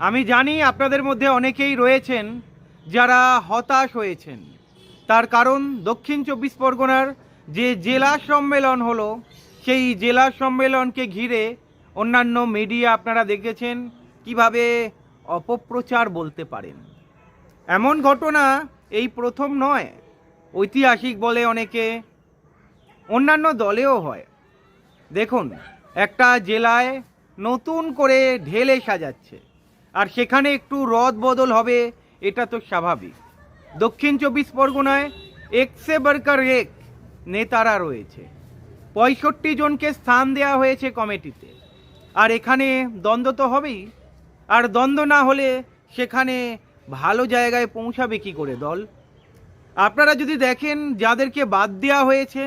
আমি জানি আপনাদের মধ্যে অনেকেই রয়েছেন যারা হতাশ হয়েছেন। তার কারণ দক্ষিণ চব্বিশ পরগনার যে জেলা সম্মেলন হলো, সেই জেলা সম্মেলনকে ঘিরে অন্যান্য মিডিয়া আপনারা দেখেছেন কীভাবে অপপ্রচার বলতে পারেন। এমন ঘটনা এই প্রথম নয়, ঐতিহাসিক বলে অনেকে অন্যান্য দলেও হয়। দেখুন, একটা জেলায় নতুন করে ঢেলে সাজাচ্ছে। আর সেখানে একটু রদ বদল হবে, এটা তো স্বাভাবিক। দক্ষিণ চব্বিশ পরগনায় একসে বরকার এক নেতারা রয়েছে। পঁয়ষট্টি জনকে স্থান দেওয়া হয়েছে কমিটিতে। আর এখানে দ্বন্দ্ব তো হবেই। আর দ্বন্দ্ব না হলে সেখানে ভালো জায়গায় পৌঁছাবে কি করে দল? আপনারা যদি দেখেন, যাদেরকে বাদ দেওয়া হয়েছে,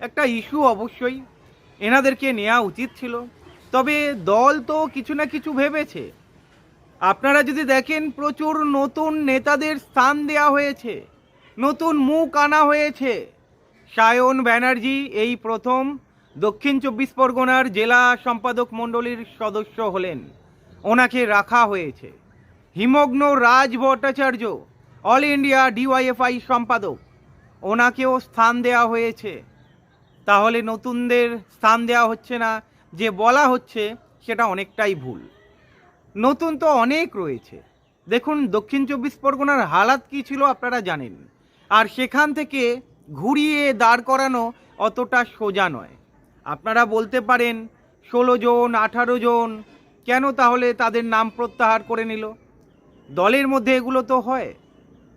একটা ইস্যু অবশ্যই। এনাদেরকে নেওয়া উচিত ছিল। তবে দল তো কিছু না কিছু ভেবেছে। আপনারা যদি দেখেন প্রচুর নতুন নেতাদের স্থান দেওয়া হয়েছে, নতুন মুখ আনা হয়েছে। সায়ন ব্যানার্জি এই প্রথম দক্ষিণ চব্বিশ পরগনার জেলা সম্পাদক মণ্ডলীর সদস্য হলেন। ওনাকে রাখা হয়েছে। Himagna Raj Bhattacharya, all India DYFI সম্পাদক, ওনাকেও স্থান দেওয়া হয়েছে। তাহলে নতুনদের স্থান দেওয়া হচ্ছে না, যে বলা হচ্ছে সেটা অনেকটাই ভুল। নতুন তো অনেক রয়েছে। দেখুন, দক্ষিণ চব্বিশ পরগনার হালাত কী ছিল আপনারা জানেন। আর সেখান থেকে ঘুরিয়ে দাঁড় করানো অতটা সোজা নয়। আপনারা বলতে পারেন, ষোলো জন, আঠারো জন, কেন তাহলে তাদের নাম প্রত্যাহার করে নিল? দলের মধ্যে এগুলো তো হয়।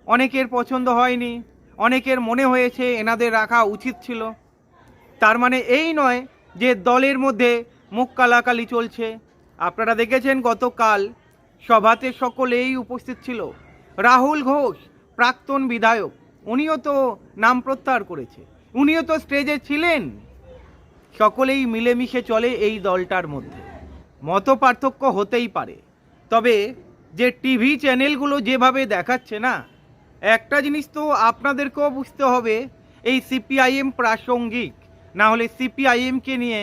অনেকের পছন্দ হয়নি, অনেকের মনে হয়েছে এনাদের রাখা উচিত ছিল। তার মানে এই নয় যে দলের মধ্যে মুখ কালাকালি চলছে। আপনারা দেখেছেন গতকাল সভাতে সকলেই উপস্থিত ছিল। রাহুল ঘোষ, প্রাক্তন বিধায়ক, উনিও তো নাম প্রত্যাহার করেছে। উনিও তো স্টেজে ছিলেন। সকলেই মিলেমিশে চলে এই দলটার মধ্যে। মত পার্থক্য হতেই পারে। তবে যে টিভি চ্যানেলগুলো যেভাবে দেখাচ্ছে না, একটা জিনিস তো আপনাদেরকেও বুঝতে হবে, এই সিপিআইএম প্রাসঙ্গিক। না হলে সিপিআইএমকে নিয়ে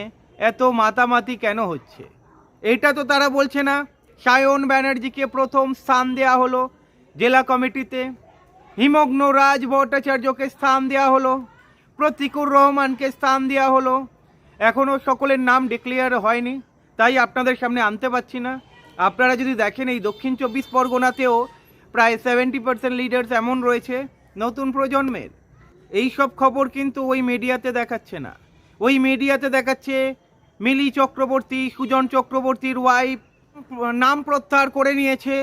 এত মাতামাতি কেন হচ্ছে? এটা তো তারা বলছে না। সায়ন ব্যানার্জিকে প্রথম স্থান দেওয়া হলো জেলা কমিটিতে। হিমগ্ন রাজ ভট্টাচার্যকে স্থান দেওয়া হলো। প্রতিকুর রহমানকে স্থান দেওয়া হলো। এখনও সকলের নাম ডিক্লেয়ার হয়নি, তাই আপনাদের সামনে আনতে পারছি না। আপনারা যদি দেখেন এই দক্ষিণ চব্বিশ পরগনাতেও প্রায় সেভেন্টি পার্সেন্ট লিডার্স এমন রয়েছে নতুন প্রজন্মের। এই সব খবর কিন্তু ওই মিডিয়াতে দেখাচ্ছে না। ওই মিডিয়াতে দেখাচ্ছে মিলি চক্রবর্তী, সুজন চক্রবর্তীর ওয়াইফ নাম প্রত্যাহার করে নিয়েছে।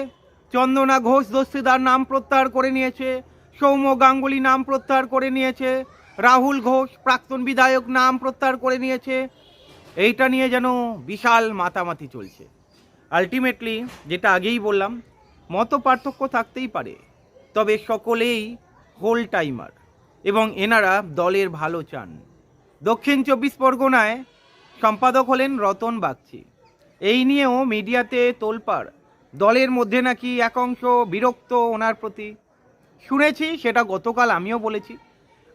চন্দনা ঘোষ দস্তিদার নাম প্রত্যাহার করে নিয়েছে। সৌম্য গাঙ্গুলি নাম প্রত্যাহার করে নিয়েছে। রাহুল ঘোষ, প্রাক্তন বিধায়ক, নাম প্রত্যাহার করে নিয়েছে। এইটা নিয়ে যেন বিশাল মাতামাতি চলছে। আলটিমেটলি যেটা আগেই বললাম, মত পার্থক্য থাকতেই পারে। তবে সকলেই হোল টাইমার এবং এনারা দলের ভালো চান। দক্ষিণ চব্বিশ পরগনায় সম্পাদক হলেন রতন বাগচি। এই নিয়েও মিডিয়াতে তোলপাড়। দলের মধ্যে নাকি এক অংশ বিরক্ত ওনার প্রতি। শুনেছি, সেটা গতকাল আমিও বলেছি।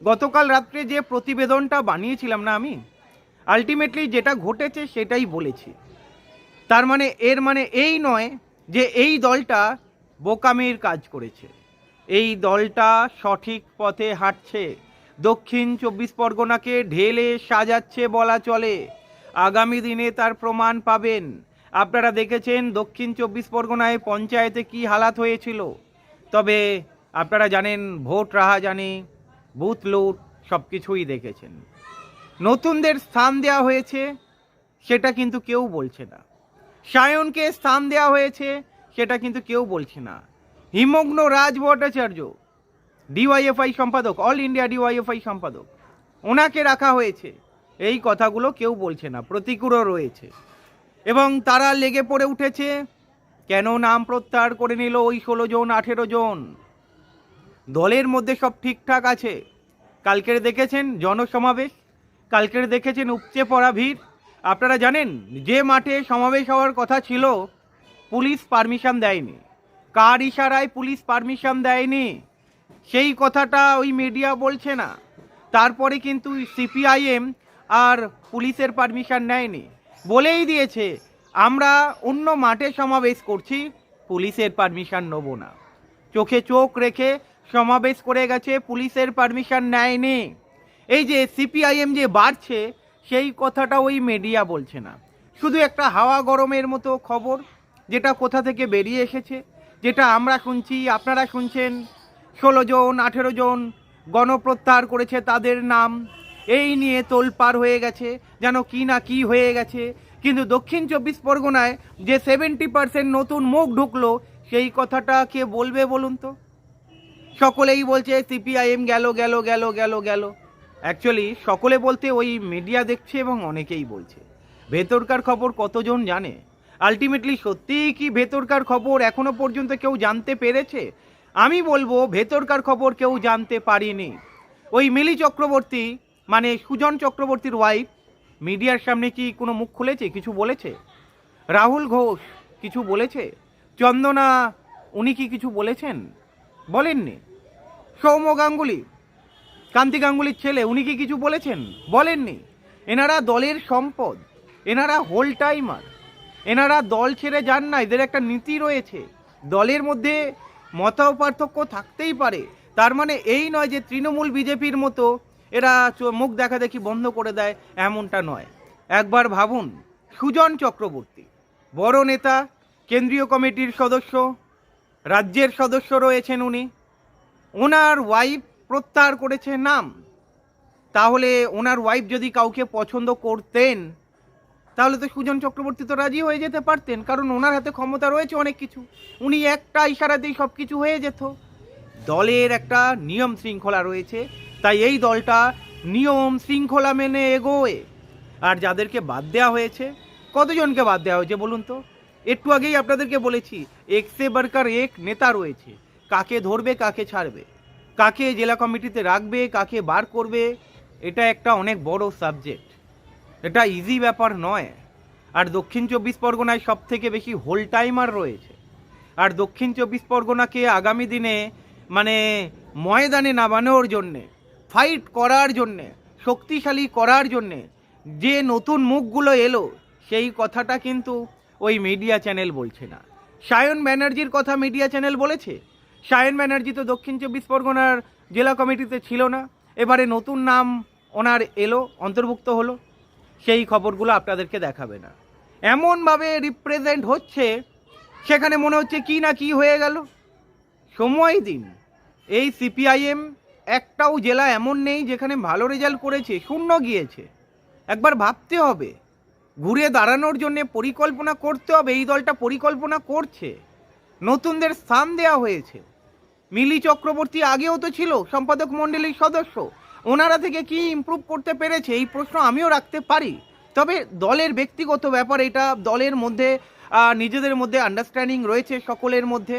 গতকাল রাত্রে যে প্রতিবেদনটা বানিয়েছিলাম না আমি, আলটিমেটলি যেটা ঘটেছে সেটাই বলেছি। তার মানে এর মানে এই নয় যে এই দলটা বোকামির কাজ করেছে। এই দলটা সঠিক পথে হাঁটছে। দক্ষিণ চব্বিশ পরগনাকে ঢেলে সাজাচ্ছে বলা চলে। আগামী দিনে তার প্রমাণ পাবেন। আপনারা দেখেছেন দক্ষিণ চব্বিশ পরগনায় পঞ্চায়েতে কি হালাত হয়েছিল। তবে আপনারা জানেন, ভোট রাহা জানি বুথ লুট সব কিছুই দেখেছেন। নতুনদের স্থান দেওয়া হয়েছে, সেটা কিন্তু কেউ বলছে না। সায়নকে স্থান দেওয়া হয়েছে, সেটা কিন্তু কেউ বলছে না। হিমগ্ন রাজ ভট্টাচার্য, ডিওয়াইএফআই সম্পাদক, অল ইন্ডিয়া ডিওয়াইএফআই সম্পাদক, ওনাকে রাখা হয়েছে। এই কথাগুলো কেউ বলছে না, প্রতিকূলও রয়েছে। এবং তারা লেগে পড়ে উঠেছে, কেন নাম প্রত্যাহার করে নিল ওই ষোলো জন, আঠেরো জন? দলের মধ্যে সব ঠিকঠাক আছে। কালকের দেখেছেন জনসমাবেশ, কালকের দেখেছেন উপচে পড়া ভিড়। আপনারা জানেন, যে মাঠে সমাবেশ হওয়ার কথা ছিল, পুলিশ পারমিশন দেয়নি। কার ইশারায় পুলিশ পারমিশন দেয়নি? সেই কথাটা ওই মিডিয়া বলছে না। তারপরে কিন্তু সিপিআইএম আর পুলিশের পারমিশন নেয়নি। বলেই দিয়েছে, আমরা অন্য মাঠে সমাবেশ করছি, পুলিশের পারমিশন নেব না। চোখে চোখ রেখে সমাবেশ করে গেছে, পুলিশের পারমিশন নেয়নি। এই যে সিপিআইএম যে বাড়ছে, সেই কথাটা ওই মিডিয়া বলছে না। শুধু একটা হাওয়া গরমের মতো খবর, যেটা কোথা থেকে বেরিয়ে এসেছে, যেটা আমরা শুনছি, আপনারা শুনছেন। ষোলো জন, আঠেরো জন গণপ্রত্যাহার করেছে, তাদের নাম এই নিয়ে তোলপার হয়ে গেছে, যেন কি না কি হয়ে গেছে। কিন্তু দক্ষিণ চব্বিশ পরগনায় যে সেভেন্টি পার্সেন্ট নতুন মুখ ঢুকলো, সেই কথাটা কে বলবে বলুন তো? সকলেই বলছে, সিপিআইএম গেল গেল গেল গেল গেল। অ্যাকচুয়ালি সকলে বলতে ওই মিডিয়া দেখছে এবং অনেকেই বলছে। ভেতরকার খবর কতজন জানে? আলটিমেটলি সত্যিই কি ভেতরকার খবর এখনও পর্যন্ত কেউ জানতে পেরেছে? আমি বলব, ভেতরকার খবর কেউ জানতে পারিনি। ওই মিলি চক্রবর্তী মানে সুজন চক্রবর্তীর ওয়াইফ মিডিয়ার সামনে কি কোনো মুখ খুলেছে? কিছু বলেছে? রাহুল ঘোষ কিছু বলেছে? চন্দনা, উনি কি কিছু বলেছেন? বলেননি। সৌম্য গাঙ্গুলি, কান্তি গাঙ্গুলির ছেলে, উনি কি কিছু বলেছেন? বলেননি। এনারা দলের সম্পদ, এনারা হোল টাইমার এনারা দল ছেড়ে যান না, এদের একটা নীতি রয়েছে। দলের মধ্যে মত পার্থক্য থাকতেই পারে। তার মানে এই নয় যে তৃণমূল বিজেপির মতো এরা মুখ দেখা দেখি বন্ধ করে দেয়, এমনটা নয়। একবার ভাবুন, সুজন চক্রবর্তী, বড় নেতা, কেন্দ্রীয় কমিটির সদস্য, রাজ্যের সদস্য রয়েছেন উনি। ওনার ওয়াইফ প্রত্যাহার করেছে নাম। তাহলে ওনার ওয়াইফ যদি কাউকে পছন্দ করতেন, তাহলে তো সুজন চক্রবর্তী তো রাজি হয়ে যেতে পারতেন, কারণ ওনার হাতে ক্ষমতা রয়েছে অনেক কিছু। উনি একটা ইশারাতেই সব কিছু হয়ে যেত। দলের একটা নিয়ম শৃঙ্খলা রয়েছে তাই এই দলটা নিয়ম শৃঙ্খলা মেনে এগোয়। আর যাদেরকে বাদ দেওয়া হয়েছে, কতজনকে বাদ দেওয়া হয়েছে বলুন তো? একটু আগেই আপনাদেরকে বলেছি, এক্সে বার্কার এক নেতা রয়েছে। কাকে ধরবে, কাকে ছাড়বে? কাকে জেলা কমিটিতে রাখবে, কাকে বার করবে, এটা একটা অনেক বড় সাবজেক্ট। এটা ইজি ব্যাপার নয়। আর দক্ষিণ চব্বিশ পরগনায় সব থেকে বেশি হোল টাইমার রয়েছে। আর দক্ষিণ চব্বিশ পরগনাকে আগামী দিনে মানে ময়দানে নামানোর জন্যে ফাইট করার জন্যে, শক্তিশালী করার জন্যে যে নতুন মুখগুলো এলো, সেই কথাটা কিন্তু ওই মিডিয়া চ্যানেল বলছে না। সায়ন ব্যানার্জির কথা মিডিয়া চ্যানেল বলেছে। সায়ন ব্যানার্জি তো দক্ষিণ চব্বিশ পরগনার জেলা কমিটিতে ছিল না। এবারে নতুন নাম ওনার এলো, অন্তর্ভুক্ত হলো। সেই খবরগুলো আপনাদেরকে দেখাবে না। এমনভাবে রিপ্রেজেন্ট হচ্ছে, সেখানে মনে হচ্ছে কি না কি হয়ে গেল। সময় দিন। এই সিপিআইএম একটাও জেলা এমন নেই যেখানে ভালো রেজাল্ট করেছে, শূন্য গিয়েছে। একবার ভাবতে হবে, ঘুরে দাঁড়ানোর জন্য পরিকল্পনা করতে হবে, এই দলটা পরিকল্পনা করছে। নতুনদের স্থান দেওয়া হয়েছে। মিলি চক্রবর্তী আগেও তো ছিল সম্পাদক মণ্ডলীর সদস্য। ওনারা থেকে কি ইমপ্রুভ করতে পেরেছে, এই প্রশ্ন আমিও রাখতে পারি। তবে দলের ব্যক্তিগত ব্যাপার, এটা দলের মধ্যে নিজেদের মধ্যে আন্ডারস্ট্যান্ডিং রয়েছে সকলের মধ্যে।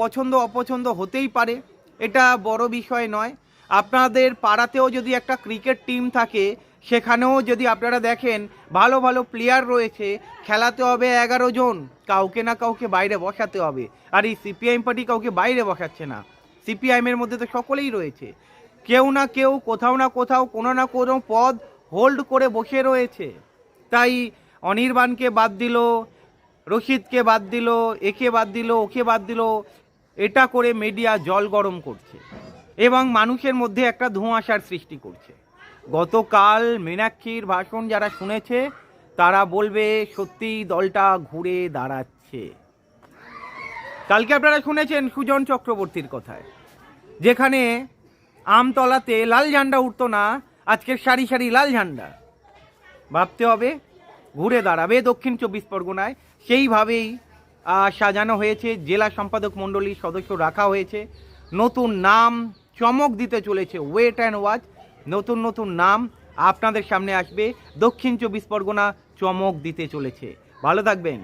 পছন্দ, অপছন্দ হতেই পারে। এটা বড় বিষয় নয়। আপনাদের পাড়াতেও যদি একটা ক্রিকেট টিম থাকে, সেখানেও যদি আপনারা দেখেন ভালো ভালো প্লেয়ার রয়েছে, খেলাতে হবে এগারো জন। কাউকে না কাউকে বাইরে বসাতে হবে। আর এই সিপিআইএম পার্টি কাউকে বাইরে বসাচ্ছে না। সিপিআইএমের মধ্যে তো সকলেই রয়েছে। কেউ না কেউ, কোথাও না কোথাও, কোনো না কোনো পদ হোল্ড করে বসে রয়েছে। তাই অনির্বাণকে বাদ দিল, রশিদকে বাদ দিল, একে বাদ দিল, ওকে বাদ দিল এটা করে মিডিয়া জল গরম করছে এবং মানুষের মধ্যে একটা ধোঁয়াশার সৃষ্টি করছে। গতকাল মীনাক্ষীর ভাষণ যারা শুনেছে, তারা বলবে, সত্যি দলটা ঘুরে দাঁড়াচ্ছে। কালকে আপনারা শুনেছেন সুজন চক্রবর্তীর কথায়, যেখানে আমতলাতে লাল ঝান্ডা উঠতো না আজকের সারি সারি লাল ঝান্ডা। ভাবতে হবে, ঘুরে দাঁড়াবে দক্ষিণ চব্বিশ পরগনায়, সেইভাবেই সাজানো হয়েছে, জেলা সম্পাদক মণ্ডলীর সদস্য রাখা হয়েছে। নতুন নাম চমক দিতে চলেছে ওয়েট অ্যান্ড ওয়াচ নতুন নতুন নাম আপনাদের সামনে আসবে। দক্ষিণ চব্বিশ পরগনা চমক দিতে চলেছে। ভালো থাকবেন।